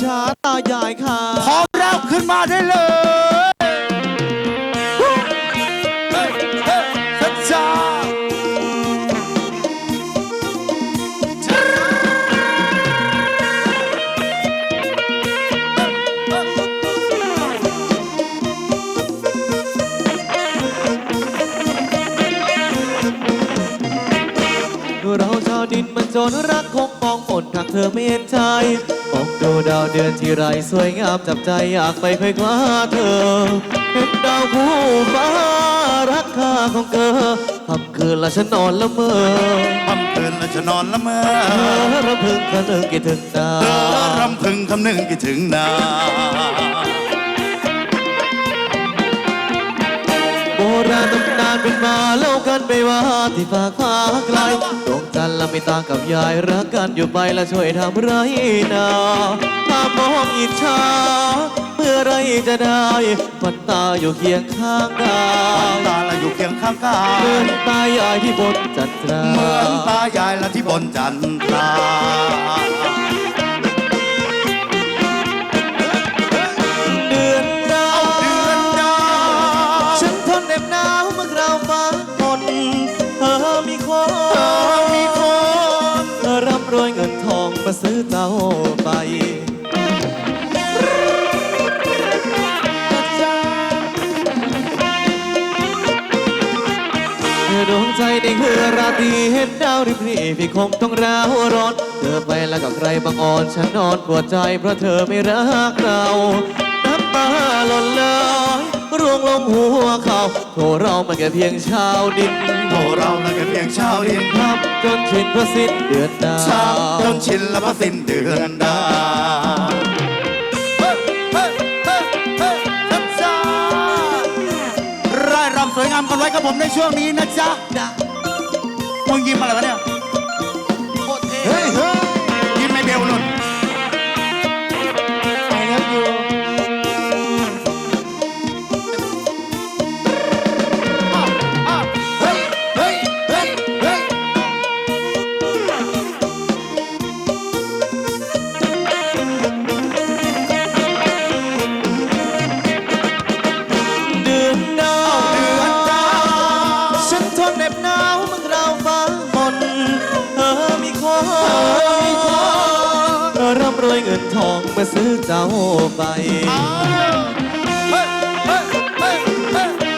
ชาตายายค่ะพร้อมแล้วขึ้นมาได้เลยเฮ้ยเฮ้ยชัดจ้าเราชาวดินมันจนรัก คงมองหมดหากเธอไม่เห็นใจมองดูดาวเดือนที่ไรสวยงามจับใจอยากไปไขว้คว้าเธอเป็นดาวคู่ฟ้ารักค่าของเธอทำคืนละฉันนอนละเมอค่ำคืนแล้วจะนอนละเมอเธอระพึงคะนึงคิดถึงดาเออรำพึงคำนึงคิดถึงนาโบราณตำนานเป็นมาเล่ากันไปว่าที่ฝากฟ้าไกลดวงจันทร์ละไม่ตางกับยายรักกันอยู่ไปและช่วยทำไรนาภาพมองอิจฉาเมื่อไรจะได้วันตาอยู่เคียงข้างกาตาละอยู่เคียงข้างกาเหมือนตายายที่บนจันทรา เหมือนตายายละที่บนจันทรา ห็นดาวริบหรี่พี่คงต้องร้าวร้อนเธอไปแล้วกับใครบางอ่อนฉันนอนปวดใจเพราะเธอไม่รักเราน้ำตาหล่นลอยร่วงลงหัวเขาโทเรามันแค่เพียงชาวดินโทเราละแค่เพียงชาวดินทับจนชินเพราะสิ้นเดือนดาชาววจนชินแล้วพอสิ้นเดือนดาวเฮ้ยเฮ้ยเฮ้ยเฮ้ยชัดจ้าร่ายรำสวยงามกันไว้กับผมในช่วงนี้นะจ๊ะ มึงยิ้มอะไรวะเนี่ย มาซื้อเจ้าไป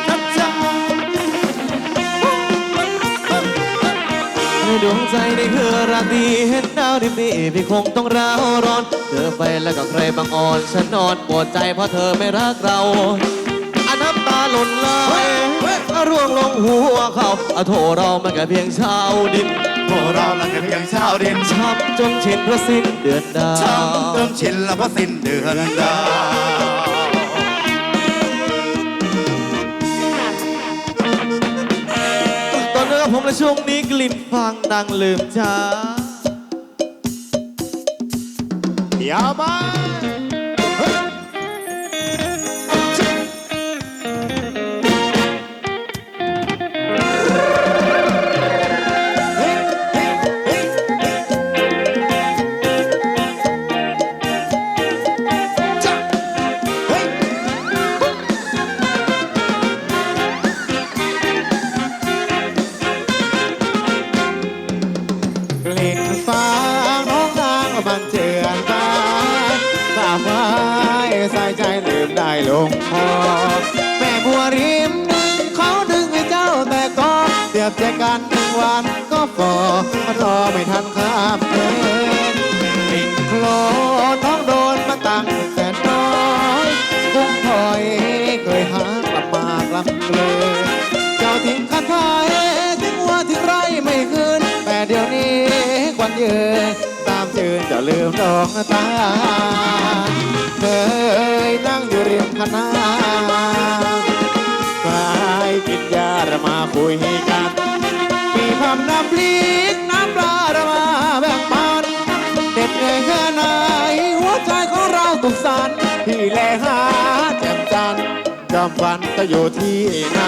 ดจ้าในดวงใจในคือราตรีเห็นดาวริบหรี่พี่คงต้องร้าวร้อน เธอไปแล้วกับใครบางอ่อนฉันนอนปวดใจเพราะเธอไม่รักเรา นน้ำตาหล่นไหลร่วงลงหัวเขาอะโทเรามันแค่เพียงชาวดินพวกเราละแค่เพียงชาวดินช้ำจนชินเพราะสิ้นเดือนดาช้ำวจนชินแล้วพอสิ้นเดือนดาวตอนนี้ผมและช่วงนี้กลิ่นฟางดังลืมจ้าอย่ามา ตามจืนจะลืมดอกตาเคยนั่งอยู่ริมคณะกลายกินยาระมาคุยกัน มีความน้ำพริกน้ำปลาระมาแบ่งปันเด็ดเอ่ยแค่ไหนหัวใจของเราตุกสันที่แลหาแจ่มจันทร์จอมฝันจะอยู่ที่ไหน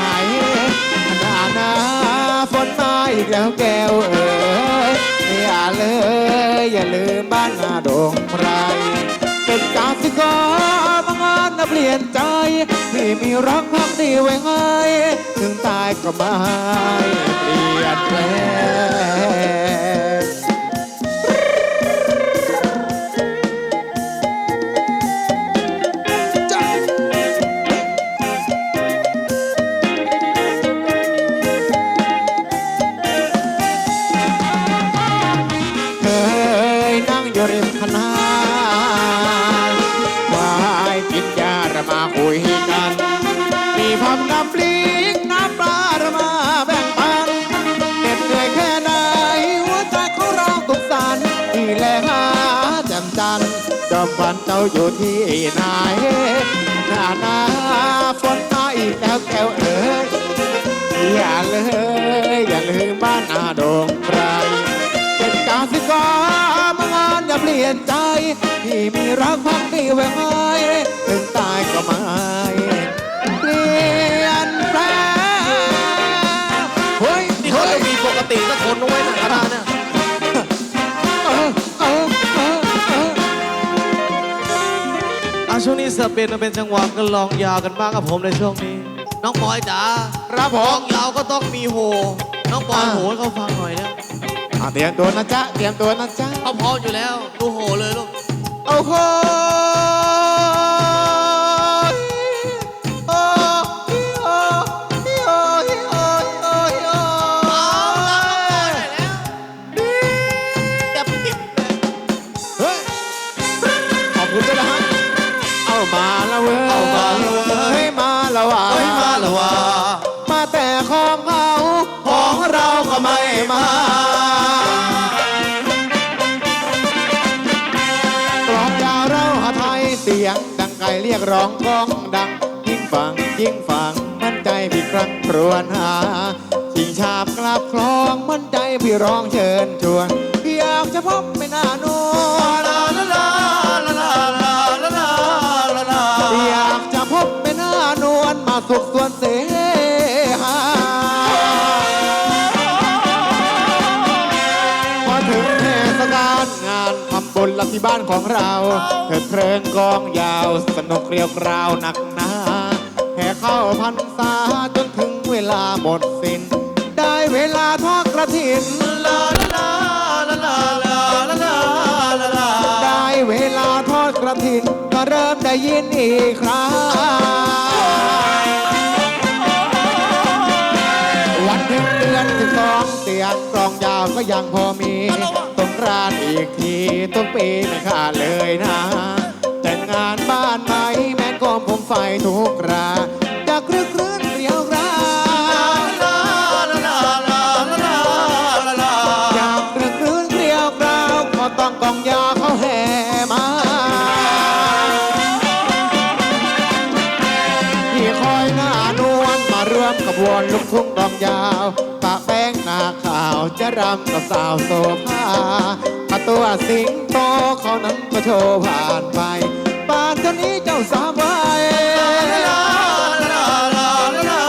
หน้าฝนมาอีกแล้วแก้วเอ๋ยอย่าเลย อย่าลืมบ้านนาดงไรเป็นกาสิกอมางเอิเปลี่ยนใจไม่มีรักพักดีไว้ไงถึงตายก็ไม่เปลี่ยนแปลง ฝันเจ้าอยู่ที่ไหนหน้าหน้าฝนมาอีกแล้วแก้วเอ๋ยอย่าเลย อย่าลืมบ้านนาดงไกรเป็นกาสิกามางานอย่าเปลี่ยนใจที่มีรักพักดีไว้ให้ถึงตายก็ไม่ อาช่วงนี้สเปนมันเป็นจังหวะกันลองยาวกันมากกับผมในช่วงนี้ น้องปอยจ๋าครับผร้อมงยาวก็ต้องมีโห น้องปอยอ่า โหให้เขาฟังหน่อยนะอะเตรียมตัวนะจ๊ะ เตรียมตัวนะจ๊ะ เขาพร้อมอยู่แล้ว ดูโหเลยลูก โอ้โห มากลองยาวเราหาไทยเสียง ดังไก่เรียกร้องก้องดัง ยิ่งฟังยิ่งฟังมั่นใจพี่ครั้งครวนหาชิงชาบกลับคลองมั่นใจพี่ร้องเชิญชวนพี่อยากจะพบไม่น่านวลลาลาลาลาลาลาลาลาลาอยากจะพบเป็นหน้านวลมาสุขส่วนเส ที่บ้านของเราเถิดเพลิงกองยาว สนุกเรียวกราวหนักหนาแห่เข้าพรรษาจนถึงเวลาหมดสิ้น ได้เวลาทอดกระถินลาลาลาลาลาลาลาลาลาได้เวลาทอดกระถินก็เริ่มได้ยินอีกครั้งวันเพ็ญเดือนสิบสองเสียงกลองยาวก็ยังพอมีานอีกทีทุกปีไม่ขาดเลยนะ แต่งานบ้านไหมแม้นกอมผมไฟทุกราจะครึกครื้นเรียวราลาลาลาลาลาลาลาอยากครึกครื้นเรียวราวก็ต้องกองยาเขาแห่มาที่คอยหน้านวลมาร่วมขบวนลูกทุ่งกองยาวปะแป้งหน้าขาวจะรำกับสาวโซภา ตัวสิงโตเขานั้นก็โชว์ผ่านไปป่านเท่านี้เจ้าสาวไว้ลาลาลาลา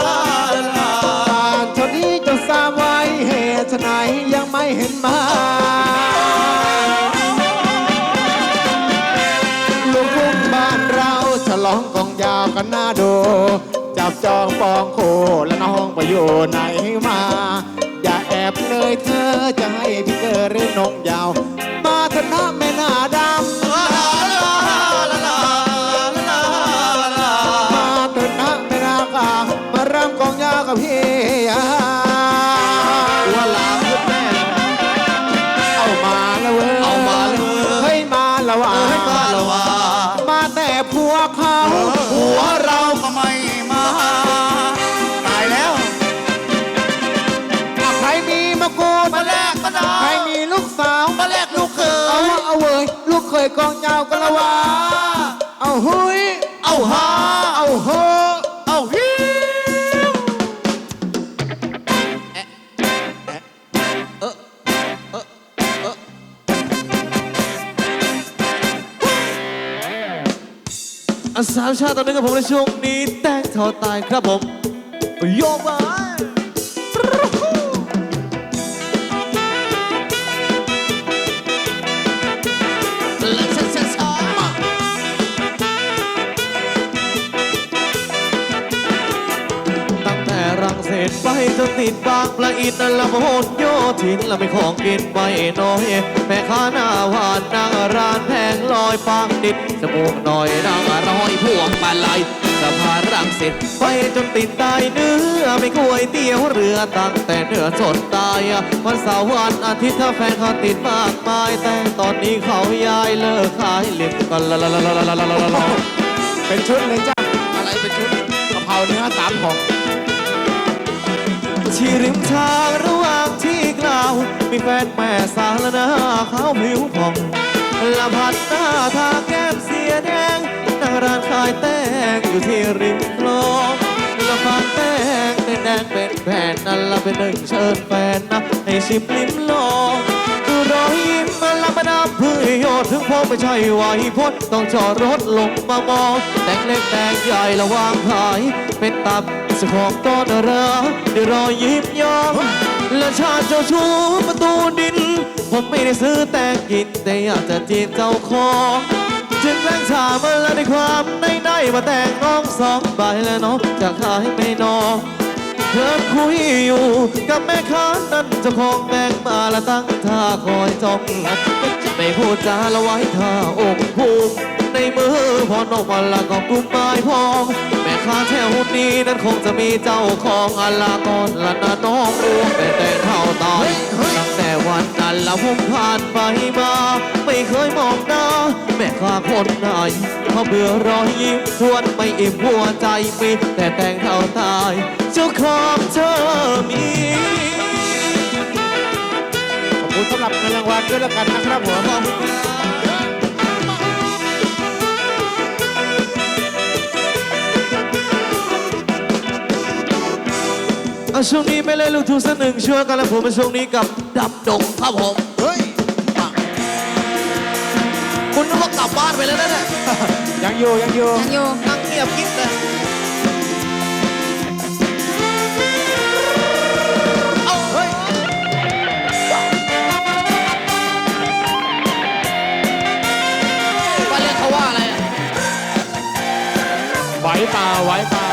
ลาป่านเท่านี้เจ้าสาวไว้เหตุไหนยังไม่เห็นมาลูกทุ่งบ้านเราฉลองกองยาวกันหน้าดู จับจองปองโคและน้องไปอยู่ไหนมา บเลยเธอจะให้พี่เกอหรือนงยาว มาเถอะนะแม่หน้าดำลาลาลาลาลาลามาเถอะนะแม่หน้ากามมารำกองยาวกับพี่ มีมะกรูดมาแลกก็ได้ใครมีลูกสาวมาแลกลูกเขเอายวะเอาเว้ยลูกเคยกองยาวกันละวะเอาหุยเอาฮาเอาโหเอาฮิวอาสามชาติตอนนี้กับผมในช่วงนี้ แตงเท่าตายครับผมโยกมาแล้วช้าช้าช้า สติดปากปละอินละโหนโยทินละไม่ของกินไปน้อยแม่ค้าหน้าหวานนางร้านแพงลอยปางดิดสมูกหน่อยนางร้อยพวงมาลัยสะพานรังเสร็จไปจนติดตายเนื้อไม่ควยเตี๋ยวเรือตั้งแต่เนื้อสดตายวันเสาร์วันอาทิตย์ถ้าแฟนเขาติดมากมายแต่ตอนนี้เขาย้ายเลิกขายเล็บกันละละละละละละละเป็นชุดเลยจ้ะอะไรเป็นชุดกะเพราเนื้อสามของ ที่ริมทางระหว่างที่กล่าว มีแฟนแม่สาวและน้าขาวผิวผ่องละพัดหน้าทาแก้มเสียแดงนั่งร้านขายแตงอยู่ที่ริมคลองละฟังแตงแดงแดงเป็นแผ่นนั่นละเป็นหนึ่งเชิญแฟนนะให้ชิมลิ้มลองดูรอยยิ้มมันละประดับพื้นโยดถึงพงไม่ใช่ไหวพดต้องจอดรถลงมามอง แต่งเล็กแต่งใหญ่ระวางขายเป็นตับ จ้าของต้นรักได้รอยยิ้มยอมและชาติเจ้าชู้ประตูดิน ผมไม่ได้ซื้อแต่งกิน แต่อยากจะจีบเจ้าของจึงแกล้งถามมาแล้วในความในในๆมาแต่งน้องสองใบแล้วน้องจะขายไม่น้องเธอคุยอยู่กับแม่ค้านั้นเจ้าของแบงมาและตั้งท่าคอยจ้องไม่พูดจาละไว้ท่าอกภูมิในมือพอนกวันละก็กุมไม้พองแม่ ค้าแถวนี้นั้นคงจะมีเจ้าของอลากรละนะน้องรวงแต่แต่เท่าตายตั้งแต่วันนั้นละผมผ่านไปมา ไม่เคยมองหน้า แม่ค้าคนไหนเขาเบื่อรอยยิ้มชวนไม่อิ่มหัวใจมีแต่แต่งเท่าตาย เจ้าของเธอมีขอบคุณสำหรับเงินรางวัลด้วยแล้วกันนะครับผมขอบคุณครับ ช่วงนี้ไม่เล่นลูกทุ่งสักหนึ่งช่วงกันแล้วผมมาช่วงนี้กับดำดงครับผมเฮ้ยอะคุณนึกว่ากลับบ้านไปแล้วนะเนี่ยยังอยู่ยังอยู่ยังอยู่นั่งเงียบกิ๊บเลยเอ้าเฮ้ยป้าเรียกเขาว่าอะไรอะไหวเปล่าไหวเปล่า